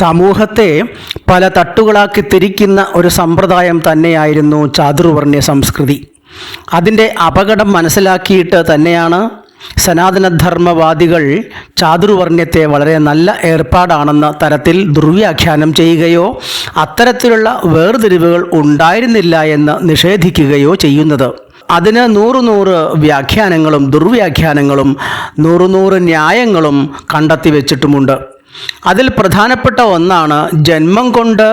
സമൂഹത്തെ പല തട്ടുകളാക്കി തിരിക്കുന്ന ഒരു സമ്പ്രദായം തന്നെയായിരുന്നു ചാതുർവർണ്യ സംസ്കൃതി. അതിന്റെ അപകടം മനസ്സിലാക്കിയിട്ട് തന്നെയാണ് സനാതനധർമ്മവാദികൾ ചാതുർവർണ്യത്തെ വളരെ നല്ല ഏർപ്പാടാണെന്ന തരത്തിൽ ദുർവ്യാഖ്യാനം ചെയ്യുകയോ അത്തരത്തിലുള്ള വേർതിരിവുകൾ ഉണ്ടായിരുന്നില്ല എന്ന് നിഷേധിക്കുകയോ ചെയ്യുന്നത്. അതിന് നൂറ് നൂറ് വ്യാഖ്യാനങ്ങളും ദുർവ്യാഖ്യാനങ്ങളും നൂറ് നൂറ് ന്യായങ്ങളും കണ്ടെത്തി വെച്ചിട്ടുമുണ്ട്. അതിൽ പ്രധാനപ്പെട്ട ഒന്നാണ് ജന്മം കൊണ്ട്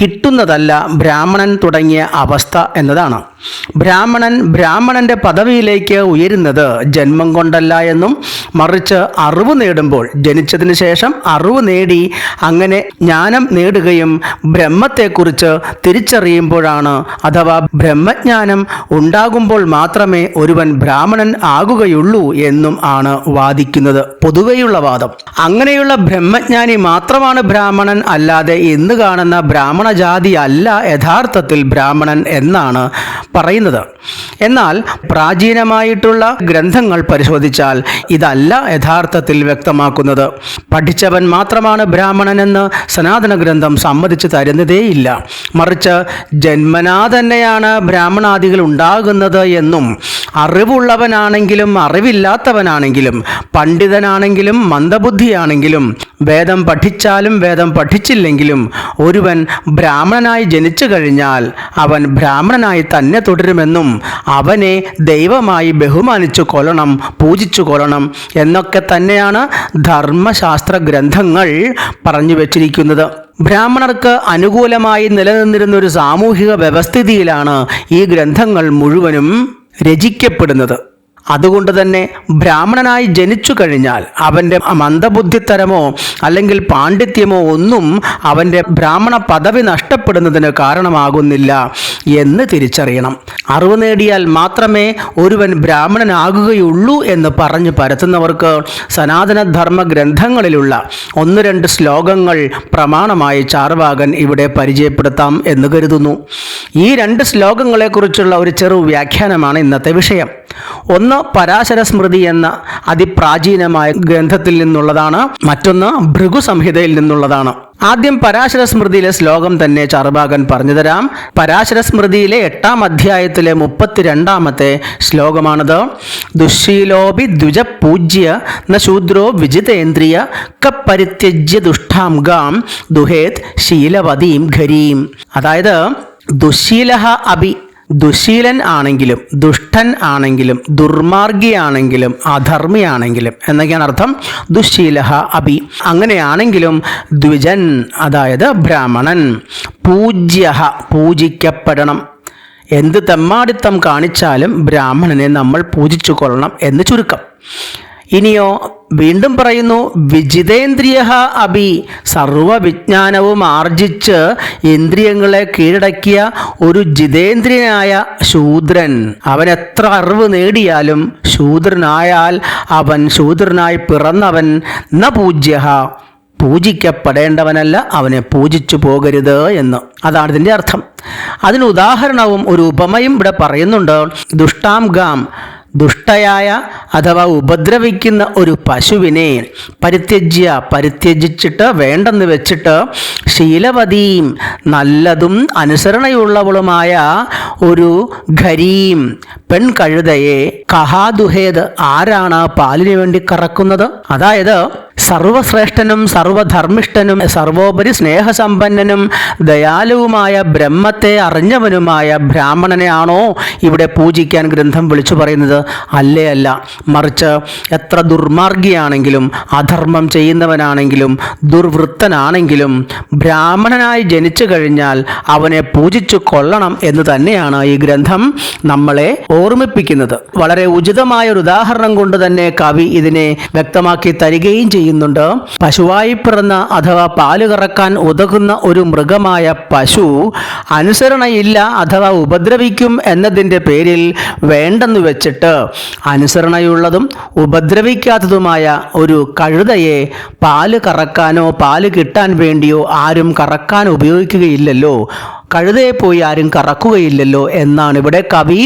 കിട്ടുന്നതല്ല ബ്രാഹ്മണൻ തുടങ്ങിയ അവസ്ഥ എന്നതാണ്. ബ്രാഹ്മണൻ ബ്രാഹ്മണന്റെ പദവിയിലേക്ക് ഉയരുന്നത് ജന്മം കൊണ്ടല്ല എന്നും മറിച്ച് അറിവ് നേടുമ്പോൾ ജനിച്ചതിന് ശേഷം അറിവ് നേടി അങ്ങനെ ജ്ഞാനം നേടുകയും ബ്രഹ്മത്തെക്കുറിച്ച് തിരിച്ചറിയുമ്പോഴാണ് അഥവാ ബ്രഹ്മജ്ഞാനം ഉണ്ടാകുമ്പോൾ മാത്രമേ ഒരുവൻ ബ്രാഹ്മണൻ ആകുകയുള്ളൂ എന്നും ആണ് വാദിക്കുന്നത്. പൊതുവെയുള്ള വാദം. അങ്ങനെയുള്ള ബ്രഹ്മജ്ഞാനി മാത്രമാണ് ബ്രാഹ്മണൻ അല്ലാതെ ഇന്ന് കാണുന്ന ബ്രാഹ്മണ ജാതി അല്ല യഥാർത്ഥത്തിൽ ബ്രാഹ്മണൻ എന്നാണ് പറയുന്നത്. എന്നാൽ പ്രാചീനമായിട്ടുള്ള ഗ്രന്ഥങ്ങൾ പരിശോധിച്ചാൽ ഇതല്ല യഥാർത്ഥത്തിൽ വ്യക്തമാക്കുന്നത്. പഠിച്ചവൻ മാത്രമാണ് ബ്രാഹ്മണനെന്ന് സനാതന ഗ്രന്ഥം സമ്മതിച്ചു തരുന്നതേയില്ല. മറിച്ച് ജന്മനാ തന്നെയാണ് ബ്രാഹ്മണാദികൾ ഉണ്ടാകുന്നത് എന്നും അറിവുള്ളവനാണെങ്കിലും അറിവില്ലാത്തവനാണെങ്കിലും പണ്ഡിതനാണെങ്കിലും മന്ദബുദ്ധിയാണെങ്കിലും വേദം പഠിച്ചാലും വേദം പഠിച്ചില്ലെങ്കിലും ഒരുവൻ ബ്രാഹ്മണനായി ജനിച്ചു കഴിഞ്ഞാൽ അവൻ ബ്രാഹ്മണനായി തന്നെ തുടരുമെന്നും അവനെ ദൈവമായി ബഹുമാനിച്ചു കൊല്ലണം പൂജിച്ചു കൊല്ലണം എന്നൊക്കെ തന്നെയാണ് ധർമ്മശാസ്ത്ര ഗ്രന്ഥങ്ങൾ പറഞ്ഞു വച്ചിരിക്കുന്നത്. ബ്രാഹ്മണർക്ക് അനുകൂലമായി നിലനിന്നിരുന്ന ഒരു സാമൂഹിക വ്യവസ്ഥിതിയിലാണ് ഈ ഗ്രന്ഥങ്ങൾ മുഴുവനും രചിക്കപ്പെടുന്നത്. അതുകൊണ്ട് തന്നെ ബ്രാഹ്മണനായി ജനിച്ചു കഴിഞ്ഞാൽ അവന്റെ മന്ദബുദ്ധിത്തരമോ അല്ലെങ്കിൽ പാണ്ഡിത്യമോ ഒന്നും അവന്റെ ബ്രാഹ്മണ പദവി നഷ്ടപ്പെടുന്നതിന് കാരണമാകുന്നില്ല. എന്ന് തിരിച്ചറിയണം. അറിവ് നേടിയാൽ മാത്രമേ ഒരുവൻ ബ്രാഹ്മണനാകുകയുള്ളൂ എന്ന് പറഞ്ഞു പരത്തുന്നവർക്ക് സനാതനധർമ്മ ഗ്രന്ഥങ്ങളിലുള്ള ഒന്ന് രണ്ട് ശ്ലോകങ്ങൾ പ്രമാണമായി ചാർവാകൻ ഇവിടെ പരിചയപ്പെടുത്താം എന്ന് കരുതുന്നു. ഈ രണ്ട് ശ്ലോകങ്ങളെക്കുറിച്ചുള്ള ഒരു ചെറു വ്യാഖ്യാനമാണ് ഇന്നത്തെ വിഷയം. ഒന്ന് പരാശര സ്മൃതി എന്ന അതിപ്രാചീനമായ ഗ്രന്ഥത്തിൽ നിന്നുള്ളതാണ്. മറ്റൊന്ന് ഭൃഗു സംഹിതയിൽ നിന്നുള്ളതാണ്. ആദ്യം പരാശര സ്മൃതിയിലെ ശ്ലോകം തന്നെ ചാർഭാഗൻ പറഞ്ഞുതരാം പരാശര സ്മൃതിയിലെ എട്ടാം അധ്യായത്തിലെ മുപ്പത്തിരണ്ടാമത്തെ ശ്ലോകമാണത്. ദുശീലോപി ദ്വിജ പൂജ്യ ന ശൂദ്രോ വിജിതേന്ദ്രിയ കപ്പരിത്യജ്യ ദുഷ്ടാം ഗാം ദുഹേത് ശീലവതീം ഘരീം. അതായത് ദുശീലഹ അഭി ദുശീലൻ ആണെങ്കിലും ദുഷ്ടൻ ആണെങ്കിലും ദുർമാർഗിയാണെങ്കിലും അധർമ്മിയാണെങ്കിലും എന്നൊക്കെയാണ് അർത്ഥം. ദുശീലഹ അഭി അങ്ങനെയാണെങ്കിലും ദ്വിജൻ അതായത് ബ്രാഹ്മണൻ പൂജ്യ പൂജിക്കപ്പെടണം. എന്ത് തെമ്മാടിത്തം കാണിച്ചാലും ബ്രാഹ്മണനെ നമ്മൾ പൂജിച്ചു കൊള്ളണം എന്ന് ചുരുക്കം. ഇനിയോ വീണ്ടും പറയുന്നു വിജിതേന്ദ്രിയ അഭി സർവവിജ്ഞാനവും ആർജിച്ച് ഇന്ദ്രിയങ്ങളെ കീഴടക്കിയ ഒരു ജിതേന്ദ്രിയനായ ശൂദ്രൻ. അവൻ എത്ര അറിവ് നേടിയാലും ശൂദ്രനായാൽ അവൻ ശൂദ്രനായി പിറന്നവൻ ന പൂജ്യ. പൂജിക്കപ്പെടേണ്ടവനല്ല അവനെ പൂജിച്ചു പോകരുത് എന്ന്. അതാണ് ഇതിന്റെ അർത്ഥം. അതിന് ഉദാഹരണവും ഒരു ഉപമയും ഇവിടെ പറയുന്നുണ്ട്. ദുഷ്ടാം ഗാം ദുഷ്ടയായ അഥവാ ഉപദ്രവിക്കുന്ന ഒരു പശുവിനെ പരിത്യജ്യ പരിത്യജിച്ചിട്ട് വേണ്ടെന്ന് വെച്ചിട്ട് ശീലവതിയും നല്ലതും അനുസരണയുള്ളവളുമായ ഒരു ഖരീം പെൺകഴുതയെ കഹാദുഹേദ് ആരാണ് പാലിന് വേണ്ടി കറക്കുന്നത്? അതായത് സർവശ്രേഷ്ഠനും സർവധർമ്മിഷ്ഠനും സർവോപരി സ്നേഹസമ്പന്നനും ദയാലുവുമായ ബ്രഹ്മത്തെ അറിഞ്ഞവനുമായ ബ്രാഹ്മണനെയാണോ ഇവിടെ പൂജിക്കാൻ ഗ്രന്ഥം വിളിച്ചു പറയുന്നത്? അല്ലേ അല്ല. മറിച്ച് എത്ര ദുർമാർഗിയാണെങ്കിലും അധർമ്മം ചെയ്യുന്നവനാണെങ്കിലും ദുർവൃത്തനാണെങ്കിലും ബ്രാഹ്മണനായി ജനിച്ചു കഴിഞ്ഞാൽ അവനെ പൂജിച്ചു കൊള്ളണം എന്ന് തന്നെയാണ് ഈ ഗ്രന്ഥം നമ്മളെ ഓർമ്മിപ്പിക്കുന്നത്. വളരെ ഉചിതമായ ഒരു ഉദാഹരണം കൊണ്ട് തന്നെ കവി ഇതിനെ വ്യക്തമാക്കി തരികയും ചെയ്യുന്നുണ്ട്. പശുവായി പിറന്ന അഥവാ പാൽ കറക്കാൻ ഉതകുന്ന ഒരു മൃഗമായ പശു അനുസരണയില്ല അഥവാ ഉപദ്രവിക്കും എന്നതിന്റെ പേരിൽ വേണ്ടെന്ന് വെച്ചിട്ട് അനുസരണയുള്ളതും ഉപദ്രവിക്കാത്തതുമായ ഒരു കഴുതയെ പാൽ കറക്കാനോ പാൽ കിട്ടാൻ വേണ്ടിയോ ആരും കറക്കാൻ ഉപയോഗിക്കുകയില്ലല്ലോ. കഴുതയെ പോയി ആരും കറക്കുകയില്ലല്ലോ എന്നാണ് ഇവിടെ കവി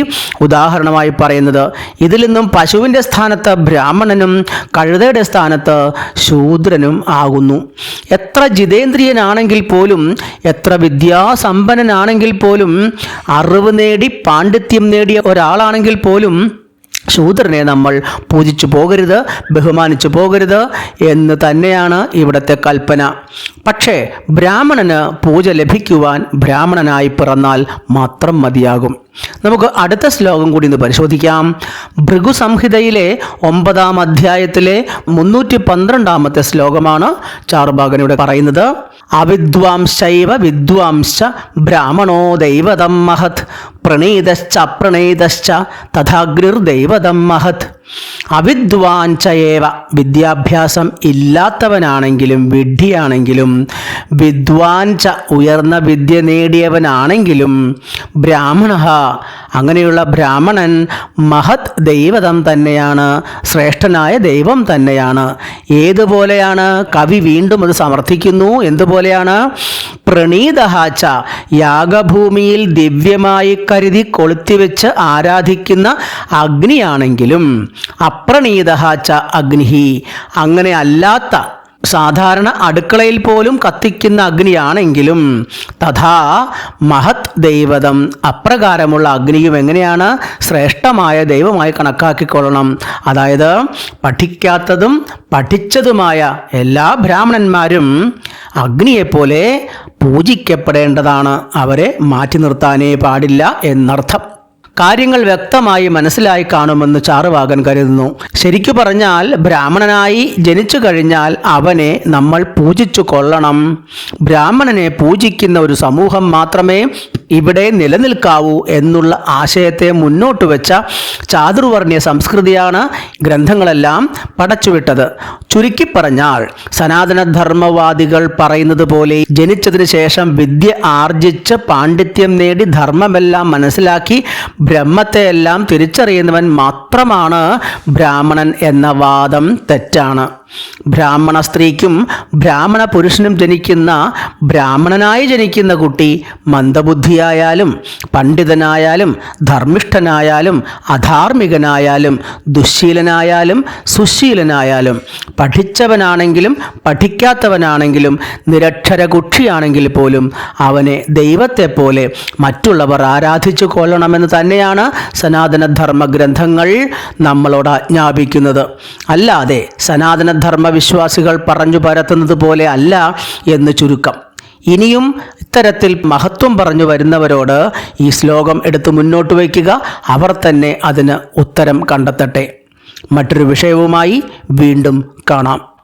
ഉദാഹരണമായി പറയുന്നത്. ഇതിൽ നിന്നും പശുവിന്റെ സ്ഥാനത്ത് ബ്രാഹ്മണനും കഴുതയുടെ സ്ഥാനത്ത് ശൂദ്രനും ആകുന്നു. എത്ര ജിതേന്ദ്രിയനാണെങ്കിൽ പോലും എത്ര വിദ്യാസമ്പന്നനാണെങ്കിൽ പോലും അറിവ് നേടി പാണ്ഡിത്യം നേടിയ ഒരാളാണെങ്കിൽ പോലും ശൂദ്രനെ നമ്മൾ പൂജിച്ചു പോകരുത് ബഹുമാനിച്ചു പോകരുത് എന്ന് തന്നെയാണ് ഇവിടുത്തെ കൽപ്പന. പക്ഷേ ബ്രാഹ്മണന് പൂജ ലഭിക്കുവാൻ ബ്രാഹ്മണനായി പിറന്നാൽ മാത്രം മതിയാകും. നമുക്ക് അടുത്ത ശ്ലോകം കൂടി ഇന്ന് പരിശോധിക്കാം. ഭൃഗു സംഹിതയിലെ ഒമ്പതാം അധ്യായത്തിലെ മുന്നൂറ്റി പന്ത്രണ്ടാമത്തെ ശ്ലോകമാണ് ചാറുഭാഗനിവിടെ പറയുന്നത്. അവിദ്വാംശൈവ വിദ്വാംശ ബ്രാഹ്മണോ ദൈവതം മഹത്. പ്രണീതശ്ച അപ്രണീതശ്ച തഥാഗ്നിർദൈവതം മഹത്. അവിദ്വാഞ്ചയേവ വിദ്യാഭ്യാസം ഇല്ലാത്തവനാണെങ്കിലും വിഡ്ഢിയാണെങ്കിലും വിദ്വാൻച ഉയർന്ന വിദ്യ നേടിയവനാണെങ്കിലും ബ്രാഹ്മണ അങ്ങനെയുള്ള ബ്രാഹ്മണൻ മഹത് ദൈവതം തന്നെയാണ് ശ്രേഷ്ഠനായ ദൈവം തന്നെയാണ്. ഏതുപോലെയാണ് കവി വീണ്ടും അത് സമർത്ഥിക്കുന്നു? എന്തുപോലെയാണ്? പ്രണീതഹാച്ച യാഗഭൂമിയിൽ ദിവ്യമായി കരുതി കൊളുത്തിവെച്ച് ആരാധിക്കുന്ന അഗ്നിയാണെങ്കിലും അപ്രണീതഹാച്ച അഗ്നിഹി അങ്ങനെ അല്ലാത്ത സാധാരണ അടുക്കളയിൽ പോലും കത്തിക്കുന്ന അഗ്നിയാണെങ്കിലും തഥാ മഹത് ദൈവതം അപ്രകാരമുള്ള അഗ്നിയും എങ്ങനെയാണ് ശ്രേഷ്ഠമായ ദൈവമായി കണക്കാക്കിക്കൊള്ളണം. അതായത് പഠിക്കാത്തതും പഠിച്ചതുമായ എല്ലാ ബ്രാഹ്മണന്മാരും അഗ്നിയെപ്പോലെ പൂജിക്കപ്പെടേണ്ടതാണ്. അവരെ മാറ്റി നിർത്താനേ പാടില്ല എന്നർത്ഥം. കാര്യങ്ങൾ വ്യക്തമായി മനസ്സിലായി കാണുമെന്ന് ചാറുവാകൻ കരുതുന്നു. ശരിക്കു പറഞ്ഞാൽ ബ്രാഹ്മണനായി ജനിച്ചു കഴിഞ്ഞാൽ അവനെ നമ്മൾ പൂജിച്ചു കൊള്ളണം. ബ്രാഹ്മണനെ പൂജിക്കുന്ന ഒരു സമൂഹം മാത്രമേ ഇവിടെ നിലനിൽക്കാവൂ എന്നുള്ള ആശയത്തെ മുന്നോട്ട് വെച്ച ചാതുർവർണയ സംസ്കൃതിയാണ് ഗ്രന്ഥങ്ങളെല്ലാം പടച്ചുവിട്ടത്. ചുരുക്കി പറഞ്ഞാൽ സനാതനധർമ്മവാദികൾ പറയുന്നത് പോലെ ജനിച്ചതിന് ശേഷം വിദ്യ ആർജിച്ച് പാണ്ഡിത്യം നേടി ധർമ്മമെല്ലാം മനസ്സിലാക്കി ബ്രഹ്മത്തെയെല്ലാം തിരിച്ചറിയുന്നവൻ മാത്രമാണ് ബ്രാഹ്മണൻ എന്ന വാദം തെറ്റാണ്. ബ്രാഹ്മണ സ്ത്രീക്കും ബ്രാഹ്മണ പുരുഷനും ജനിക്കുന്ന ബ്രാഹ്മണനായി ജനിക്കുന്ന കുട്ടി മന്ദബുദ്ധിയായാലും പണ്ഡിതനായാലും ധർമ്മിഷ്ഠനായാലും അധാർമികനായാലും ദുശ്ശീലനായാലും സുശീലനായാലും പഠിച്ചവനാണെങ്കിലും പഠിക്കാത്തവനാണെങ്കിലും നിരക്ഷര കുക്ഷിയാണെങ്കിൽ പോലും അവനെ ദൈവത്തെപ്പോലെ മറ്റുള്ളവർ ആരാധിച്ചു കൊള്ളണമെന്ന് തന്നെയാണ് സനാതനധർമ്മ ഗ്രന്ഥങ്ങൾ നമ്മളോട് ആജ്ഞാപിക്കുന്നത്. അല്ലാതെ സനാതനധർമ്മ വിശ്വാസികൾ പറഞ്ഞു പരത്തുന്നത് പോലെ അല്ല എന്ന് ചുരുക്കം. ഇനിയും ഇത്തരത്തിൽ മഹത്വം പറഞ്ഞു വരുന്നവരോട് ഈ ശ്ലോകം എടുത്ത് മുന്നോട്ട് വയ്ക്കുക. അവർ തന്നെ അതിന് ഉത്തരം കണ്ടെത്തട്ടെ. മറ്റൊരു വിഷയവുമായി വീണ്ടും കാണാം.